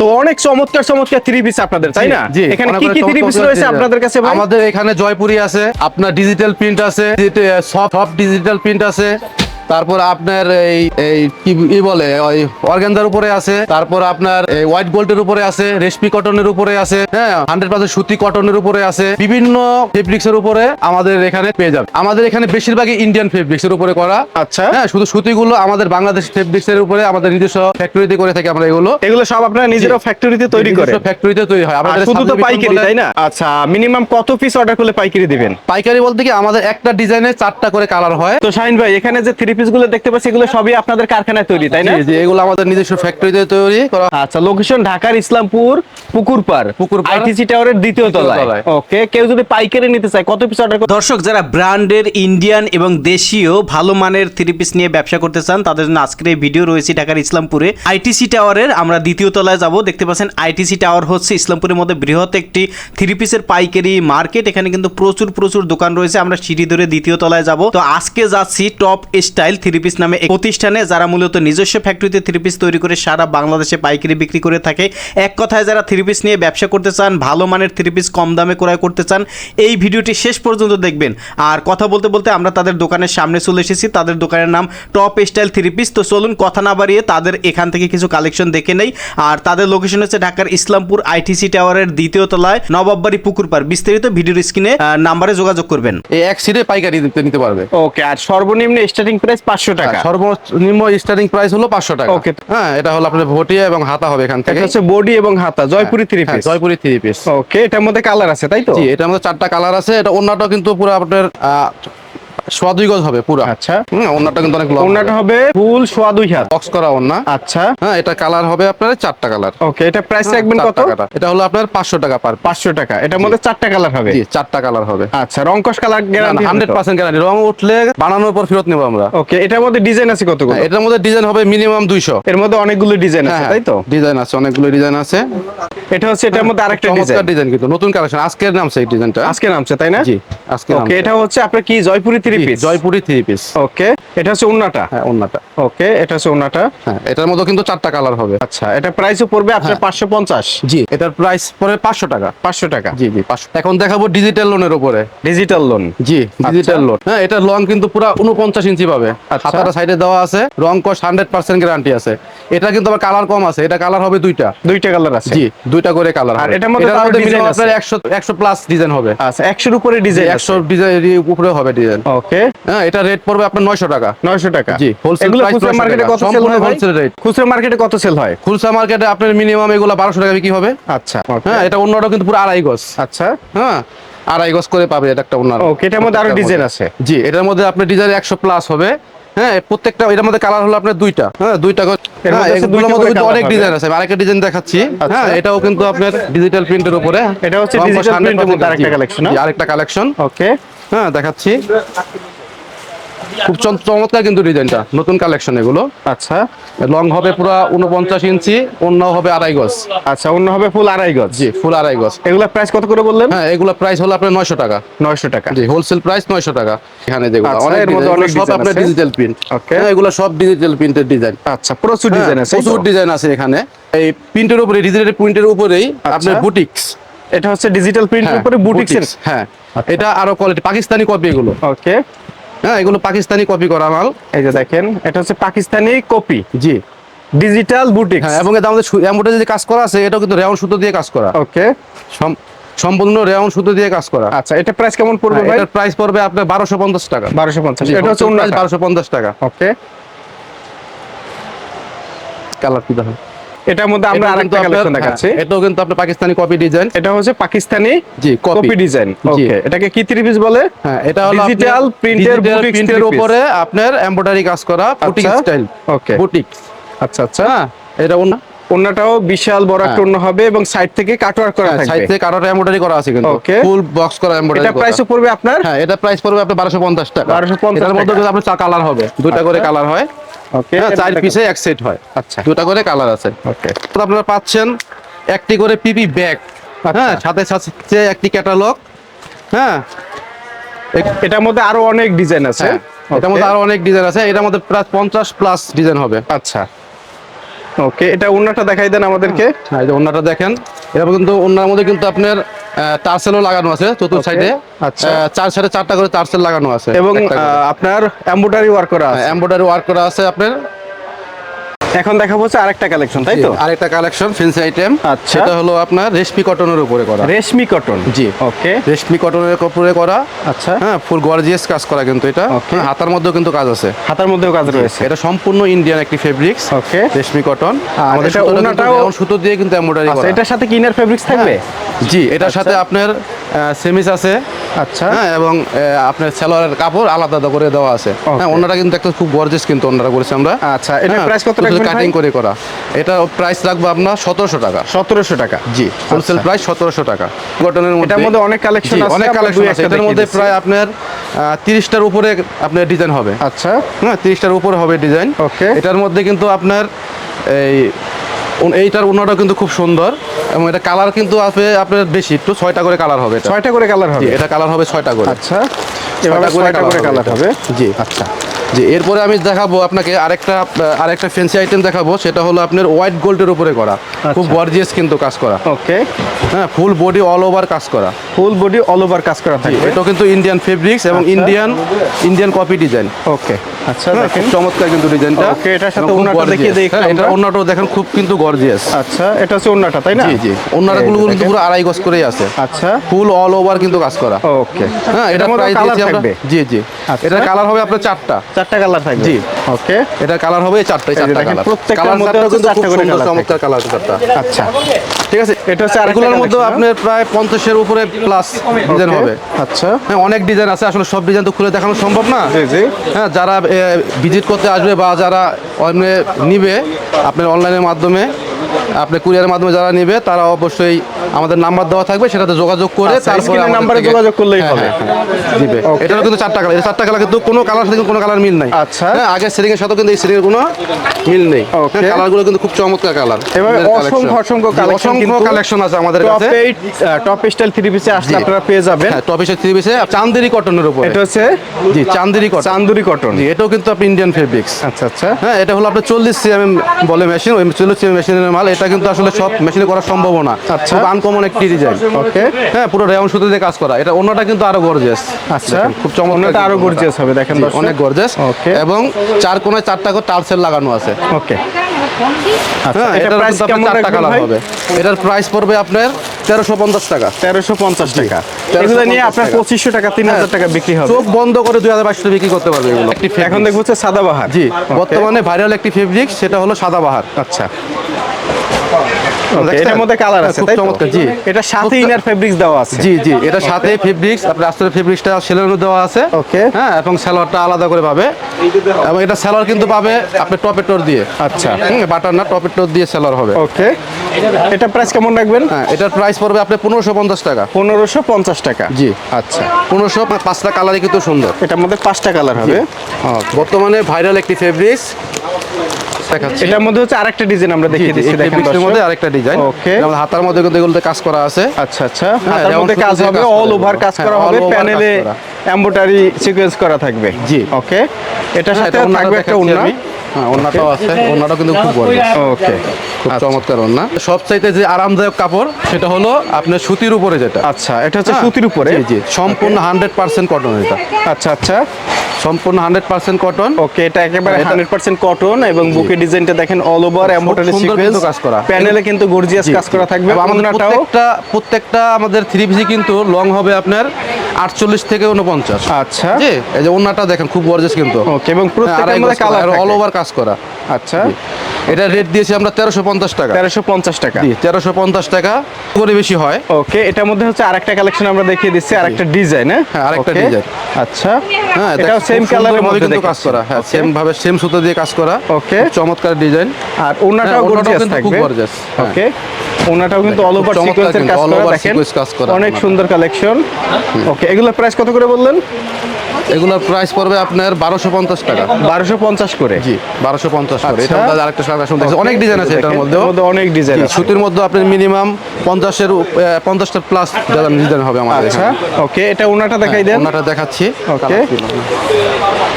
তো অনেক চমৎকার চমৎকার থ্রি পিস আপনাদের তাই না? এখানে কি কি থ্রি পিস রয়েছে আপনাদের কাছে আমাদের এখানে জয়পুরি আছে আপনার ডিজিটাল প্রিন্ট আছে সফট ডিজিটাল প্রিন্ট আছে। তারপর আপনার এই এই কি বলে ওই অর্গানজার উপরে আছে তারপর আপনার এই হোয়াইট গোল্ডের উপরে আছে রেশমি কটনের উপরে আছে হ্যাঁ হান্ড্রেড পার্সেন্ট সুতি কটনের উপরে আছে বিভিন্ন ফেব্রিক্স এর উপরে আমাদের এখানে পেয়ে যাবে আমাদের এখানে বেশিরভাগই ইন্ডিয়ান ফেব্রিক্স এর উপরে করা। আচ্ছা। হ্যাঁ শুধু সুতিগুলো আমাদের বাংলাদেশ ফেব্রিক্স এর উপরে আমাদের নিজস্ব ফ্যাক্টরিতে করে থাকি আমরা এগুলো। এগুলো সব আপনারা নিজেরা ফ্যাক্টরিতে তৈরি করেন। ফ্যাক্টরিতে তৈরি হয়। আমাদের শুধু তো পাইকারি তাই না? আচ্ছা মিনিমাম কত পিস অর্ডার করলে পাইকারি দিবেন? পাইকারি বলতে কি আমাদের একটা ডিজাইনে চারটা করে কালার হয়। তো শাহিন ভাই এখানে যে থ্রি পিসগুলো দেখতে পাচ্ছি এগুলো সবই আপনাদের কারখানায় তৈরি তাই না? জি, জি, এগুলো আমাদের নিজস্ব ফ্যাক্টরিতে তৈরি করা। আচ্ছা লোকেশন ঢাকার ইসলামপুর পুকুরপাড় পুকুরপাড়। আইটিসি টাওয়ারের দ্বিতীয় তলায়। তলায়। ওকে কেউ যদি পাইকারি নিতে চায় কত পিস অর্ডার দর্শক যারা ব্র্যান্ডের ইন্ডিয়ান এবং দেশীয় ভালো মানের থ্রি পিস নিয়ে ব্যবসা করতে চান তাদের জন্য আজকের এই ভিডিও রয়েছে ঢাকার ইসলামপুরে। আইটিসি টাওয়ারের আমরা দ্বিতীয় তলায় যাব। দেখতে পাচ্ছেন আইটিসি টাওয়ার হচ্ছে ইসলামপুরের মধ্যে বৃহৎ একটি থ্রি পিসের পাইকারি মার্কেট এখানে কিন্তু প্রচুর প্রচুর দোকান রয়েছে। আমরা সিঁড়ি ধরে দ্বিতীয় তলায় যাব। তো আজকে যাচ্ছি টপ স্টাইল থ্রি পিস নামে এক প্রতিষ্ঠানে যারা মূলত নিজস্ব ফ্যাক্টরিতে থ্রি পিস তৈরি করে সারা বাংলাদেশে পাইকারি বিক্রি করে থাকে এক কথায় যারা থ্রি পিস নিয়ে ব্যবসা করতে চান ভালো মানের থ্রি পিস কম দামে ক্রয় করতে চান এই ভিডিওটি শেষ পর্যন্ত দেখবেন। আর কথা বলতে বলতে আমরা তাদের দোকানের সামনে চলে এসেছি তাদের দোকানের নাম টপ স্টাইল থ্রি পিস তো চলুন কথা না বাড়িয়ে তাদের এখান থেকে কিছু কালেকশন দেখে নেই। আর তাদের লোকেশন হচ্ছে ঢাকার ইসলামপুর আইটিসি টাওয়ারের দ্বিতীয় তলায় নবাববাড়ি পুকুরপাড় বিস্তারিত ভিডিওর স্ক্রিনে নাম্বারে যোগাযোগ করবেন। এক সিটে পাইকারি নিতে পারবে। ওকে আর সর্বনিম্ন স্টার্টিং প্রাইস পাঁচশো টাকা। আর সর্বনিম্ন স্টার্টিং প্রাইস হলো পাঁচশো টাকা। ওকে হ্যাঁ এটা হলো আপনার ভটিয়া এবং হাতা হবে এখান থেকে। এটা হচ্ছে বডি এবং হাতা জয়পুরি থ্রি হ্যাঁ, piece Jaipuri three piece okay এটার মধ্যে কালার আছে তাই তো? জি এটার মধ্যে চারটা কালার আছে এটা অন্যটা কিন্তু পুরো আপনার আহ, সোয়া দুই গজ হবে পুরো। আচ্ছা। হুম কিন্তু অনেক ওনাটা হবে ফুল সোয়া দুই হাত। বক্স করা অন্য আচ্ছা। হ্যাঁ এটা কালার হবে আপনার চারটা কালার। ওকে এটা প্রাইস রাখবেন কত? এটা হলো আপনার পাঁচশো টাকা পার পাঁচশো টাকা। এটার মধ্যে চারটা কালার হবে? চারটা কালার হবে। আচ্ছা রংকশ colour guarantee hundred percent guarantee রং উঠলে বানানোর পর ফেরত নেব আমরা। ওকে এটার মধ্যে ডিজাইন আছে কতগুলো? হ্যাঁ, এটার মধ্যে ডিজাইন হবে মিনিমাম দুইশো। এর মধ্যে অনেকগুলো ডিজাইন আছে তাই তো? ডিজাইন আছে অনেকগুলো ডিজাইন আছে। এটা হচ্ছে এটার মধ্যে আরেকটা ডিজাইন ডিজাইন কিন্তু। নতুন কালেকশন আজকের নামছে এই ডিজাইনটা আজকে নামছে তাই না? জি আজকে ওকে এটা হচ্ছে আপনার কি Jaipuri three piece Jaipuri three piece okay এটা হচ্ছে উন্নাটা? হ্যাঁ অন্যটা ওকে এটা হচ্ছে উন্নাটা। হ্যাঁ এটার মধ্যে কিন্তু চারটা কালার হবে। আচ্ছা এটা প্রাইসও পড়বে আপনার। পাঁচশো পঞ্চাশ। জি এটার প্রাইস পড়ে পাঁচশো টাকা। পাঁচশো টাকা। জি জি পাঁচশো। এখন দেখাবো ডিজিটাল লোনের উপরে। ডিজিটাল লোন জি ডিজিটাল লোন হ্যাঁ এটা লং কিন্তু পুরো উনপঞ্চাশ ইঞ্চি পাবে। হাতাটা সাইডে দেওয়া আছে রং কস হান্ড্রেড পার্সেন্ট গ্যারান্টি আছে। এটা কিন্তু আবার কালার কম আছে এটা কালার হবে দুইটা। দুইটা কালার আছে। জি দুইটা করে কালার আর এটার মধ্যে মিনিমাম আপনার একশো একশো প্লাস ডিজাইন হবে। আচ্ছা একশোর উপরে ডিজাইন একশো ডিজাইন উপরে হবে ডিজাইন ওকে। হ্যাঁ এটা রেট পড়বে আপনার নয়শো টাকা। নয়শো টাকা। জি, এগুলো খুচরা মার্কেটে কত সেল হয় wholesale rate। খুচরা মার্কেটে কত সেল হয়? খুলসা মার্কেটে আপনার মিনিমাম এগুলো বারোশো টাকা বিক্রি হবে। আচ্ছা হ্যাঁ এটা অন্যটা কিন্তু পুরো আড়াই গজ। আচ্ছা। হ্যাঁ আড়াই গজ করে পাবে এটা একটা অন্য ওকে এটার মধ্যে আরও ডিজাইন আছে। জি এটার মধ্যে আপনার ডিজাইন একশো প্লাস হবে। হ্যাঁ প্রত্যেকটা এটার মধ্যে কালার হলো আপনার দুইটা। হ্যাঁ দুইটা হ্যাঁ, মধ্যে colour অনেক ডিজাইন আছে। আরেকটা ডিজাইন দেখাচ্ছি। আচ্ছা। হ্যাঁ এটাও কিন্তু আপনার ডিজিটাল প্রিন্টের উপরে। এটা হচ্ছে মধ্যে আরেকটা জি, collection, জি, না? আরেকটা কালেকশন ওকে হ্যাঁ দেখাচ্ছি। খুব চম- চমৎকার কিন্তু ডিজাইনটা নতুন কালেকশন এগুলো। আচ্ছা লং হবে পুরো উনপঞ্চাশ ইঞ্চি অন্য হবে আড়াই গজ। আচ্ছা অন্য হবে ফুল আড়াই গজ? জি ফুল আড়াই গজ। এগুলা প্রাইস কত করে বললেন? হ্যাঁ এগুলো প্রাইস হলো আপনার নয়শো টাকা। নয়শো টাকা। জি হোলসেল প্রাইস নয়শো টাকা। এখানে যেগুলো আচ্ছা, অনেক এগুলো সব আপনার ডিজিটাল প্রিন্ট. হ্যাঁ এগুলো সব ডিজিটাল প্রিন্টের ডিজাইন আচ্ছা প্রচুর ডিজাইন আছে প্রচুর ডিজাইন আছে এখানে। এই প্রিন্টের উপরে ডিজিটাল প্রিন্টের উপরেই আপনার বুটিক্স এটা হচ্ছে ডিজিটাল প্রিন্টের উপরে বুটিক্সের হ্যাঁ। এটা আরও কোয়ালিটি পাকিস্তানি কপি এগুলো। ওকে হ্যাঁ এগুলো পাকিস্তানি কপি করা মাল। এই যে দেখেন এটা হচ্ছে পাকিস্তানি কপি জি। ডিজিটাল বুটিক্স হ্যাঁ এবং এটা আমাদের এমব্রয়ডারি যে কাজ করা আছে এটাও কিন্তু রেওন সুতো দিয়ে কাজ করা। ওকে সম- সম্পূর্ণ রেওন সুতো দিয়ে কাজ করা। আচ্ছা এটা প্রাইস কেমন পড়বে হ্যাঁ, ভাই? এটার প্রাইস পড়বে আপনার বারোশো পঞ্চাশ টাকা। বারোশো পঞ্চাশ এটা হচ্ছে অন্য বারোশো পঞ্চাশ টাকা। ওকে কালার কি দেখেন? এটার মধ্যে আমরা আরেকটা কালেকশন দেখাচ্ছি। হ্যাঁ, এটাও কিন্তু আপনার পাকিস্তানি কপি ডিজাইন এটা হচ্ছে পাকিস্তানি জি কপি ডিজাইন ওকে এটাকে কি থ্রি পিস বলে? হ্যাঁ এটা হলো boutique প্রিন্টের। উপরে আপনার এমব্রয়ডারি কাজ করা বুটিক আচ্ছা। স্টাইল ওকে বুটিক আচ্ছা আচ্ছা। হ্যাঁ এটা অন্য ওন্নাটাও বিশাল বড় একটা হ্যাঁ। ওন্না হবে এবং সাইড থেকে কাটওয়ার্ক করা সাইড থেকে কারোর এমব্রয়ডারি করা আছে কিন্তু. ফুল বক্স করা এমব্রয়ডারি এটা প্রাইসও পড়বে আপনার? হ্যাঁ এটা প্রাইস পড়বে আপনার বারোশো পঞ্চাশ টাকা। 1250 এটার মধ্যে আপনার চা কালার হবে। দুইটা করে আচ্ছা। কালার হয়। ওকে হ্যাঁ চার পিসে এক সেট হয়। আচ্ছা। দুটা করে কালার আছে। ওকে তো আপনারা পাচ্ছেন একটি করে পিপি ব্যাগ হ্যাঁ সাথে সাথে একটি ক্যাটালগ হ্যাঁ। এটার মধ্যে আরও অনেক ডিজাইন আছে। হ্যাঁ, এটার মধ্যে. আরও অনেক ডিজাইন আছে। এটার মধ্যে প্রায় পঞ্চাশ প্লাস ডিজাইন হবে। আচ্ছা। ওকে এটা ওন্নাটা দেখাই দেন আমাদেরকে। হ্যাঁ এই দেখেন। এরকম কিন্তু ওনার মধ্যে কিন্তু আপনার টার্সেলও লাগানো আছে চতুর্থ সাইডে আচ্ছা। চার সাইডে চারটা করে টার্সেল লাগানো আছে এবং আপনার এমব্রয়ডারি ওয়ার্ক করা আছে। এমব্রয়ডারি ওয়ার্ক করা আছে আপনার। এখন দেখাবো হচ্ছে আরেকটা কালেকশন তাই তো? আরেকটা কালেকশন ফেন্সি আইটেম আচ্ছা। সেটা হলো আপনার রেশমি কটনের উপরে করা। রেশমি কটন জি। ওকে রেশমি কটনের উপরে করা। আচ্ছা। হ্যাঁ ফুল গর্জিয়াস কাজ করা কিন্তু এটা. হ্যাঁ, হাতার মধ্যেও কিন্তু কাজ আছে। হাতার মধ্যেও কাজ রয়েছে। এটা সম্পূর্ণ ইন্ডিয়ান একটি ফেব্রিক্স ওকে রেশমি কটন আমাদের এটা যেমন সুতো দিয়ে কিন্তু এমব্রয়ডারি আচ্ছা করা। এটার সাথে কি ইনার ফেব্রিক্স থাকবে? জি এটার সাথে আপনার সেমিস আছে। আচ্ছা। হ্যাঁ এবং আপনার সেলোয়ারের কাপড় আলাদা আলাদা করে দেওয়া আছে। হ্যাঁ ওনারা কিন্তু একটা খুব গর্জিয়াস কিন্তু ওনারা করেছে আমরা। আচ্ছা, এটা প্রাইস কত রাখবেন কাটিং করে করা। এটা প্রাইস রাখব আপনার সতেরোশো টাকা। সতেরোশো টাকা। জি হোলসেল আচ্ছা। প্রাইস সতেরোশো টাকা। কটনের মধ্যে এটার মধ্যে অনেক কালেকশন আছে, অনেক কালেকশন আছে। এটার মধ্যে প্রায় আপনার তিরিশটার উপরে আপনার ডিজাইন হবে। আচ্ছা। হ্যাঁ তিরিশটার উপরে হবে ডিজাইন ওকে এটার মধ্যে কিন্তু আপনার এই এইটার উন্নটা কিন্তু খুব সুন্দর এবং এটা কালার কিন্তু আছে আপনার বেশি একটু ছয়টা করে কালার হবে ছয়টা করে কালার হবে? এটা কালার হবে ছয়টা করে। আচ্ছা ছয়টা করে কালার হবে জি আচ্ছা। জি এরপরে আমি দেখাবো আপনাকে আরেকটা আরেকটা ফ্যান্সি আইটেম দেখাবো সেটা হলো আপনার হোয়াইট গোল্ডের উপরে করা। খুব আচ্ছা। গর্জিয়াস কিন্তু কাজ করা। ওকে হ্যাঁ ফুল বডি অল ওভার কাজ করা। ফুল বডি অল ওভার কাজ করা থাকবে। এটাও কিন্তু ইন্ডিয়ান ফেব্রিক্স এবং। Indian Indian copy design okay আচ্ছা হ্যাঁ, দেখেন। চমৎকার কিন্তু ডিজাইনটা। Okay, এটার সাথে ওড়নাটা দেখিয়ে। দিই হ্যাঁ, এটার দেখেন খুব কিন্তু গর্জিয়াস আচ্ছা এটা হচ্ছে ওন্নাটা তাই না? জি জি। ওড়নাটা এই গুলো কিন্তু পুরো আড়াই গজ করেই আছে। আচ্ছা। ফুল অল ওভার কিন্তু কাজ করা। ওকে। হ্যাঁ এটা প্রাইস দিয়েছি আমরা। জি জি। আচ্ছা। এটা কালার হবে আপনার চারটা। চারটা কালার থাকবে। জি। ওকে। এটা কালার হবে চারটাই চারটা কালার প্রত্যেকটার মধ্যে কিন্তু খুব করে সুন্দর চমৎকার কালার চারটা। আচ্ছা। ঠিক আছে? এটা হচ্ছে আরেকটা এগুলোর মধ্যে আপনার প্রায় পঞ্চাশের উপরে প্লাস ডিজাইন হবে। আচ্ছা। হ্যাঁ অনেক ডিজাইন আছে আসলে সব ডিজাইন তো খুলে দেখানো সম্ভব না। জি জি। হ্যাঁ যারা ভিজিট করতে আসবে বা যারা নিবে আপনার অনলাইনের মাধ্যমে আপনি কুরিয়ারের মাধ্যমে যারা নিবে তারা অবশ্যই আমাদের নাম্বার দেওয়া থাকবে সেটাতে যোগাযোগ করে আচ্ছা, তারপরে নাম্বারে যোগাযোগ করলেই হ্যাঁ, হবে। হ্যাঁ, হ্যাঁ, দিবে Okay. এটারও কিন্তু চারটা কালার। এটা চারটা কালার কিন্তু কোনো কালার সাথে কোনো কালার মিল নাই। আচ্ছা। হ্যাঁ আগের সেরিং এর সাথে কিন্তু এই সেরিং এর কোনো মিল নেই. কালারগুলো কিন্তু খুব চমৎকার কালার। এভাবে অসংখ্য অসংখ্য কালেকশন অসংখ্য কালেকশন আছে আমাদের কাছে। টপ স্টাইল থ্রি পিসে আসলে। আপনারা পেয়ে যাবেন। হ্যাঁ টপ এসে থ্রি পিসে চান্দেরি কটনের উপরে। এটা হচ্ছে জি চান্দেরি কটন চান্দুরি কটন জি এটাও কিন্তু আপনি ইন্ডিয়ান ফেব্রিক্স আচ্ছা আচ্ছা। হ্যাঁ এটা হলো আপনার চল্লিশ সিএম বলে মেশিন ওই চল্লিশ সিএম মেশিনের মাল। এটা কিন্তু আসলে সব মেশিনে করা সম্ভব না। আচ্ছা। খুব আনকমন একটি ডিজাইন ওকে হ্যাঁ পুরো রেয়ন সুতো দিয়ে কাজ করা। এটা অন্যটা কিন্তু আরও গর্জিয়াস আচ্ছা। খুব চমৎকার আরও গর্জিয়াস হবে দেখেন। অনেক গর্জিয়াস. এবং চার কোনায় চারটা করে টার্সেল লাগানো আছে। ওকে আচ্ছা হ্যাঁ এটার প্রাইস হবে। এটার প্রাইস পড়বে আপনার তেরোশো পঞ্চাশ টাকা। তেরোশো পঞ্চাশ টাকা। এগুলো নিয়ে আপনার পঁচিশশো টাকা তিন হাজার টাকা বিক্রি হবে। চোখ বন্ধ করে দুই হাজার বাইশশো বিক্রি করতে পারবে এগুলো। এখন দেখব হচ্ছে সাদাবাহার জি বর্তমানে ভাইরাল একটি ফেব্রিক সেটা হলো সাদাবাহার আচ্ছা? এটার মধ্যে কালার আছে তাই চমৎকার, জি। এটা সাথে ইনার ফেব্রিক্স দেওয়া আছে। জি জি এটা সাথে ফেব্রিক্স আপনার আস্তরের ফেব্রিক্সটা দেওয়া আছে। Okay. হ্যাঁ এবং সালোয়ারটা আলাদা করে পাবে। এবং এটা সালোয়ার কিন্তু পাবে আপনি টপের টোর দিয়ে। আচ্ছা। বাটার না টপেটোর দিয়ে সালোয়ার হবে। ওকে এটা প্রাইস কেমন রাখবেন? হ্যাঁ এটার প্রাইস পড়বে আপনি পনেরোশো পঞ্চাশ টাকা। পনেরোশো পঞ্চাশ টাকা। জি আচ্ছা। পনেরোশো পাঁচটা কালারই কিন্তু সুন্দর। এটার মধ্যে পাঁচটা কালার হবে। বর্তমানে ভাইরাল একটি ফেব্রিক্স দেখাচ্ছি। এটার মধ্যে হচ্ছে আরেকটা ডিজাইন আমরা দেখিয়ে দিচ্ছি দেখেন ফেব্রিক্সের মধ্যে আরেকটা ডিজাইন ওকে আমাদের হাতার মধ্যে কিন্তু এগুলোতে কাজ করা আছে। আচ্ছা আচ্ছা। হ্যাঁ, হাতার মধ্যে কাজ হবে অল ওভার কাজ হ্যাঁ, করা all হবে প্যানেলে। এমব্রয়ডারি সিকোয়েন্স করা থাকবে। জি। ওকে এটার হ্যাঁ, সাথে এটা ওড়নাটা থাকবে একটা ওন্না। হ্যাঁ ওন্নাটাও আছে ওন্নাটাও কিন্তু খুব বড়। ওকে খুব চমৎকার ওড়না সবচাইতে যে আরামদায়ক কাপড় সেটা হলো আপনার সুতির উপরে যেটা। আচ্ছা এটা হচ্ছে হ্যাঁ, সুতির উপরে। জি সম্পূর্ণ হান্ড্রেড পার্সেন্ট কটন এটা। আচ্ছা আচ্ছা। সম্পূর্ণ হান্ড্রেড পার্সেন্ট কটন ওকে এটা একেবারে হান্ড্রেড পার্সেন্ট কটন এবং বুকে ডিজাইনটা দেখেন অল ওভার সিকোয়েন্স কাজ করা। প্যানেলে কিন্তু গর্জিয়াস কাজ করা থাকবে। প্রত্যেকটা প্রত্যেকটা আমাদের থ্রি পিসি কিন্তু লং হবে আপনার আটচল্লিশ থেকে উনপঞ্চাশ আচ্ছা। এই যে ওড়নাটা দেখেন খুব গর্জেস কিন্তু। ওকে এবং কালার অল ওভার কাজ করা। আচ্ছা। এটা রেট দিয়েছি আমরা তেরোশো পঞ্চাশ টাকা। তেরোশো পঞ্চাশ টাকা। জি তেরোশো পঞ্চাশ টাকা। করে বেশি হয়। ওকে এটার মধ্যে হচ্ছে আরেকটা কালেকশন আমরা দেখিয়ে দিচ্ছি আরেকটা ডিজাইন হ্যাঁ? হ্যাঁ, আরেকটা design। আচ্ছা। হ্যাঁ এটাও সেম কালারের মধ্যে কিন্তু কাজ করা। হ্যাঁ সেম ভাবে সেম সুতো দিয়ে কাজ করা. খুব চমৎকার ডিজাইন আর ওনাটাও হ্যাঁ, গর্জিয়াস খুব থাকবে। হ্যাঁ। ওকে। ওনাটাও কিন্তু অল ওভার সিকোয়েন্সের কাজ করা দেখেন। অনেক সুন্দর কালেকশন ওকে এগুলোর প্রাইস কত করে বললেন? এগুলোর প্রাইস পড়বে আপনার বারোশো পঞ্চাশ টাকা। বারোশো পঞ্চাশ করে। জি বারোশো পঞ্চাশ করে। আচ্ছা। এটার আরেকটা কালেকশন দেখছি অনেক ডিজাইন আছে এটার মধ্যেও। মধ্যে অনেক ডিজাইন সুতির মধ্যে আপনি মিনিমাম পঞ্চাশের পঞ্চাশটা প্লাস ডিজাইন হবে আমাদের আচ্ছা ওকে এটা ওনাটা দেখাই দেন। ওনাটা দেখাচ্ছি। ওকে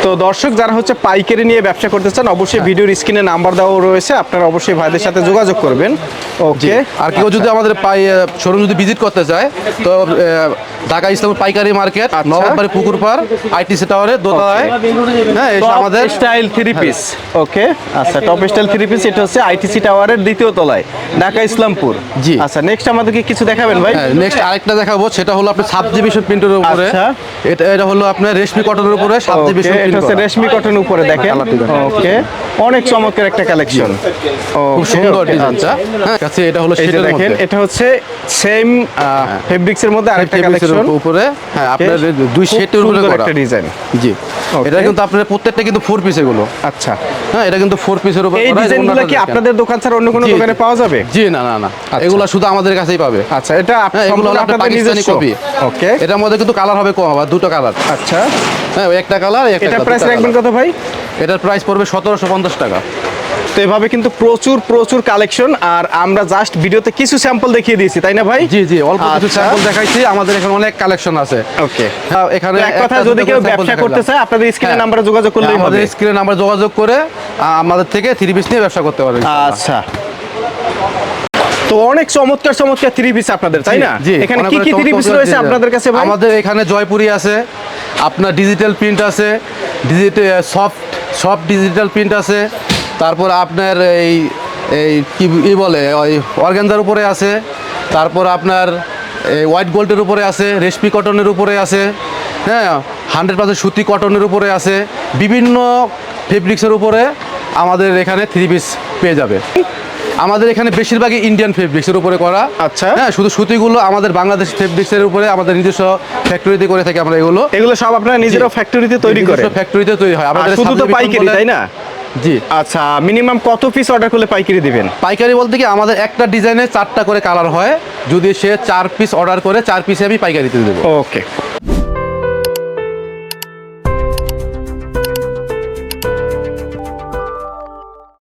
তো দর্শক যারা হচ্ছে পাইকারি নিয়ে ব্যবসা করতে চান অবশ্যই ভিডিওর স্ক্রিনে নাম্বার দেওয়া রয়েছে আপনারা অবশ্যই ভাইদের সাথে যোগাযোগ করবেন। ওকে আর কেউ যদি আমাদের পাই শোরুম যদি ভিজিট করতে চায় তো ঢাকা ইসলাম পাইকারি মার্কেট আচ্ছা। নবাববাড়ি পুকুর পার আইটিসি টাওয়ারে দোতলায়। হ্যাঁ আমাদের স্টাইল থ্রি পিস ওকে আচ্ছা টপ স্টাইল থ্রি পিস এটা হচ্ছে আইটিসি টাওয়ারের দ্বিতীয় তলায় ঢাকা ইসলামপুর। জি। আচ্ছা নেক্সট আমাদেরকে কিছু দেখাবেন ভাই। নেক্সট আরেকটা দেখাবো সেটা হলো আপনার সাব ডিভিশন প্রিন্টের উপরে। আচ্ছা। এটা এটা হলো আপনার রেশমি কটনের উপরে সাব ডিভিশন এটা হচ্ছে রেশমি কটন উপরে দেখেন। কালারটি ওকে অনেক চমৎকার একটা কালেকশন খুব সুন্দর ডিজাইনটা হ্যাঁ কাছে এটা হলো সেটার দেখেন এটা হচ্ছে সেম ফেব্রিক্স এর মধ্যে আরেকটা কালেকশন উপরে। হ্যাঁ আপনার দুই সেটের উপরে করা। ডিজাইন জি। এটা কিন্তু আপনাদের প্রত্যেকটা কিন্তু ফোর পিস এগুলো। আচ্ছা। হ্যাঁ এটা কিন্তু ফোর পিসের উপর এই ডিজাইনগুলো কি আপনাদের দোকান ছাড়া অন্য কোনো দোকানে পাওয়া যাবে? জি না না না। এগুলো শুধু আমাদের কাছেই পাবে। আচ্ছা এটা হ্যাঁ এগুলো আপনাদের নিজস্ব। কপি ওকে এটার মধ্যে কিন্তু কালার হবে কম আবার দুটো কালার আচ্ছা। হ্যাঁ একটা কালার একটা এটা প্রাইস রাখবেন কত ভাই? এটার প্রাইস পড়বে সতেরোশো পঞ্চাশ টাকা। তো এভাবে কিন্তু প্রচুর প্রচুর কালেকশন আর আমরা জাস্ট ভিডিওতে কিছু স্যাম্পল দেখিয়ে দিয়েছি তাই না ভাই? জি জি অল্প কিছু আচ্ছা। স্যাম্পল দেখাইছি। আমাদের এখানে অনেক কালেকশন আছে। ওকে এখানে এক কথা যদি কেউ ব্যবসা করতে চায় আপনাদের স্ক্রিনে হ্যাঁ। নাম্বারে যোগাযোগ করলেই হবে। আমাদের স্ক্রিনে নাম্বার যোগাযোগ করে আমাদের থেকে থ্রি পিস নিয়ে ব্যবসা করতে পারবে আচ্ছা। তো অনেক চমৎকার চমৎকার থ্রি পিস আপনাদের তাই না? এখানে কি কি থ্রি পিস রয়েছে আপনাদের কাছে ভাই? আমাদের এখানে জয়পুরি আছে আপনার ডিজিটাল প্রিন্ট আছে digital soft soft digital print আছে তারপর আপনার এই এই কি বলে ওই অর্গানজার উপরে আছে তারপর আপনার এই হোয়াইট গোল্ডের উপরে আছে রেশমি কটনের উপরে আছে হ্যাঁ হান্ড্রেড পার্সেন্ট সুতি কটনের উপরে আছে বিভিন্ন ফেব্রিক্সের উপরে আমাদের এখানে থ্রি পিস পেয়ে যাবে। আমাদের এখানে বেশিরভাগই ইন্ডিয়ান ফেব্রিক্সের উপরে করা। আচ্ছা। হ্যাঁ শুধু সুতিগুলো আমাদের বাংলাদেশ ফেব্রিক্সের উপরে আমাদের নিজস্ব ফ্যাক্টরিতে করে থাকি আমরা এগুলো। এগুলো সব আপনারা নিজেরা ফ্যাক্টরিতে তৈরি করে। ফ্যাক্টরিতে তৈরি হয়। আমাদের শুধু তো পাইকারি তাই না? জি। আচ্ছা মিনিমাম কত পিস অর্ডার করলে পাইকারি দিবেন? পাইকারি বলতে কি আমাদের একটা ডিজাইনে চারটা করে কালার হয়। যদি সে চার পিস অর্ডার করে চার পিসে আমি পাইকারিতে দেবো। ওকে